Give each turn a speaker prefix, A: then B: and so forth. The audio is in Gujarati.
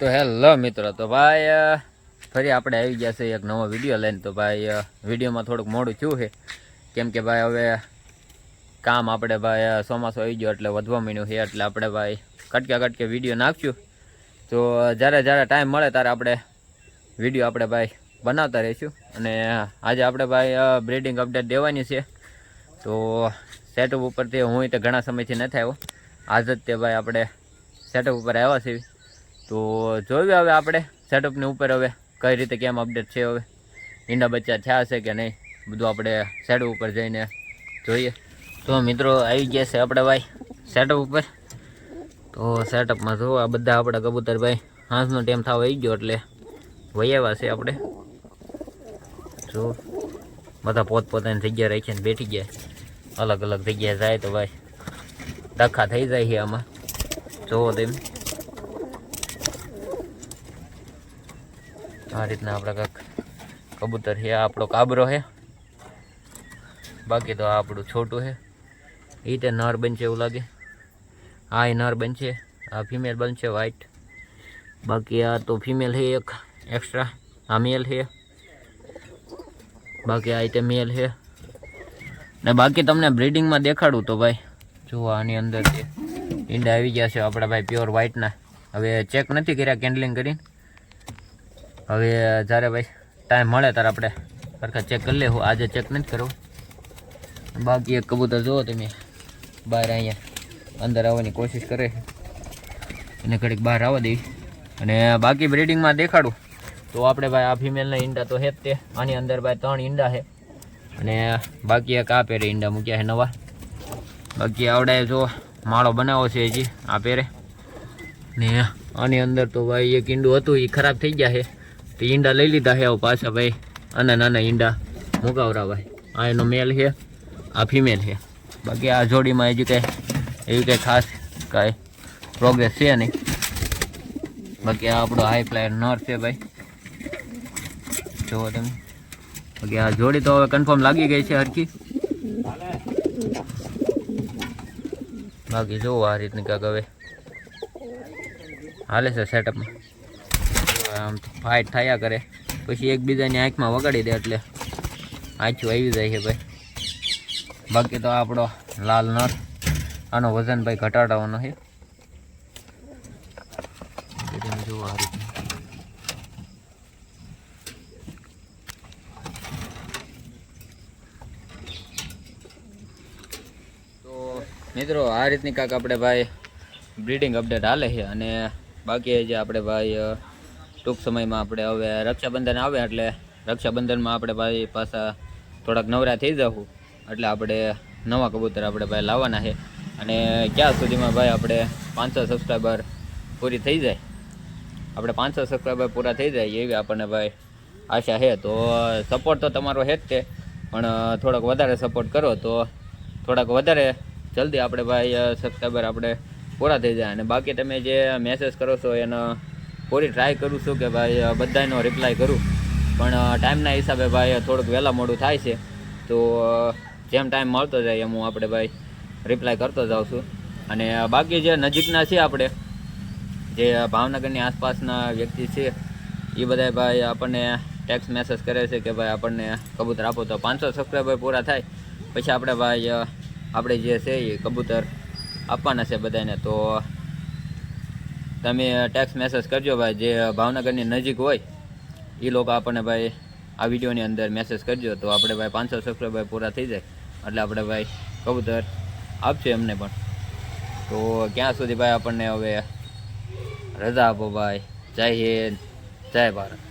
A: તો હેલો મિત્રો, તો ભાઈ ફરી આપણે આવી ગયા છે એક નવો વીડિયો લઈને. તો ભાઈ વિડીયોમાં થોડુંક મોડું થયું છે. કેમ કે ભાઈ, હવે કામ આપણે ભાઈ ચોમાસું આવી ગયો એટલે વધવા માંડ્યું છે, એટલે આપણે ભાઈ કટકે કટકે વીડિયો નાખશું. તો જ્યારે જ્યારે ટાઈમ મળે ત્યારે આપણે વીડિયો આપણે ભાઈ બનાવતા રહીશું. અને આજે આપણે ભાઈ બ્રીડિંગ અપડેટ દેવાની છે. તો સેટઅપ ઉપરથી હું તે ઘણા સમયથી નથી આવ્યો. આજ જ તે ભાઈ આપણે સેટઅપ ઉપર આવ્યા છીએ. તો જોયું હવે આપણે સેટઅપની ઉપર હવે કઈ રીતે કેમ અપડેટ છે હવે? ઈંડા બચ્ચા થયા છે કે નહીં? બધું આપણે સેટઅપ ઉપર જઈને જોઈએ. તો મિત્રો આવી ગયા છે આપણે ભાઈ સેટઅપ ઉપર. તો સેટઅપમાં જો આ બધા આપણા કબૂતર ભાઈ. હાંસનો ટાઈમ થવા આવી ગયો એટલે વહી આવ્યા છે આપણે. જો બધા પોતપોતાની જગ્યા રાખીને બેઠી ગયા. અલગ અલગ જગ્યાએ જાય તો ભાઈ. ડખા થઈ જાય છે આમાં. જોવો તેમ. આ રીતના આપણે કાંક કબૂતર છે, આ આપણો કાબરો છે. બાકી તો આ આપણું છોટું છે. એ તે નર બનશે એવું લાગે. આ એ નર બનશે, આ ફિમેલ બનશે વ્હાઈટ બાકી આ તો ફિમેલ છે એક એક્સ્ટ્રા આ મેલ છે. બાકી આ તે મેલ છે. ને બાકી તમને બ્રીડિંગમાં દેખાડું તો ભાઈ. જુઓ આની અંદર ઈંડા આવી ગયા છે આપણા ભાઈ પ્યોર વ્હાઇટના હવે ચેક નથી કર્યા કેન્ડલિંગ કરીને. હવે જ્યારે ભાઈ ટાઈમ મળે ત્યારે આપણે સરખા ચેક કરી લેવું આજે ચેક નથી કરવું બાકી એક કબૂતર જુઓ તમે. બહાર અહીંયા અંદર આવવાની કોશિશ કરે એને ઘડીક બહાર આવવા દેવી. અને બાકી બ્રીડિંગમાં દેખાડું. તો આપણે ભાઈ આ ફિમેલના ઈંડા તો હે જ તે. આની અંદર ભાઈ ત્રણ ઈંડા છે. અને બાકી એક આ પેરે ઈંડા મૂક્યા છે નવા. બાકી આવડે જો માળો બનાવો છે હજી આ પેરે ને આની અંદર તો ભાઈ એક ઈંડું હતું એ ખરાબ થઈ ગયા છે. તો ઈંડા લઈ લીધા છે હવે પાછા ભાઈ. આના નાના ઈંડા મુકાવરા ભાઈ. આ એનો મેલ છે, આ ફિમેલ છે. બાકી આ જોડીમાં હજી કંઈ એવી કંઈ ખાસ કાંઈ પ્રોગ્રેસ છે નહીં. બાકી આ આપણો હાઈ ફ્લાયર નર છે ભાઈ. જુઓ તમે. બાકી આ જોડી તો હવે કન્ફર્મ લાગી ગઈ છે હરકી બાકી જુઓ આ રીતની કાંક હવે. હાલે છે સેટઅપમાં આમ ફાઇટ થયા કરે. પછી એકબીજાની આંખમાં વગાડી દે એટલે આંચું આવી જાય છે ભાઈ. બાકી તો આપણો લાલ નર, આનો વજન ભાઈ ઘટાડવાનો છે. જુઓ મિત્રો, આ રીતની કાંક આપણે ભાઈ બ્રીડિંગ અપડેટ હાલે છે અને બાકી જે આપણે ભાઈ ટૂંક સમયમાં આપણે હવે રક્ષાબંધન આવે એટલે રક્ષાબંધનમાં આપણે ભાઈ પાછા થોડાક નવરા થઈ જવું એટલે આપણે નવા કબૂતર આપણે ભાઈ લાવવાના છે. અને ક્યાં સુધીમાં ભાઈ આપણે પાંચસો સબસ્ક્રાઈબર પૂરી થઈ જાય? આપણે પાંચસો સબસ્ક્રાઈબર પૂરા થઈ જાય એવી આપણને ભાઈ આશા છે. તો સપોર્ટ તો તમારો છે જ તે પણ થોડોક વધારે સપોર્ટ કરો તો થોડાક વધારે જલ્દી આપણે ભાઈ સબસ્ક્રાઈબર આપણે પૂરા થઈ જાય. અને બાકી તમે જે મેસેજ કરો છો એનો પૂરી ટ્રાય કરું છું કે ભાઈ બધાનો રિપ્લાય કરું. પણ ટાઈમના હિસાબે ભાઈ થોડુંક વહેલા મોડું થાય છે. તો જેમ ટાઈમ મળતો જાય એમ હું આપણે ભાઈ રિપ્લાય કરતો જાઉં છું. અને બાકી જે નજીકના છે આપણે, જે ભાવનગરની આસપાસના વ્યક્તિ છે, એ બધા ભાઈ આપણને ટેક્સ મેસેજ કરે છે કે ભાઈ, આપણને કબૂતર આપો તો પાંચસો સબસ્ક્રાઈબર પૂરા થાય. પછી આપણે ભાઈ આપણે જે છે એ કબૂતર આપવાના છે બધાને તો તમે ટેક્સ મેસેજ કરજો ભાઈ, જે ભાવનગરની નજીક હોય એ લોકો આપણને ભાઈ, આ વિડીયોની અંદર મેસેજ કરજો. તો આપણે ભાઈ પાંચસો સબસ્ક્રાઈબર પૂરા થઈ જાય. એટલે આપણે ભાઈ કબૂતર આપશે એમને પણ. તો ક્યાં સુધી ભાઈ આપણને હવે રજા આપો ભાઈ. જય હિન્દ. જય ભારત.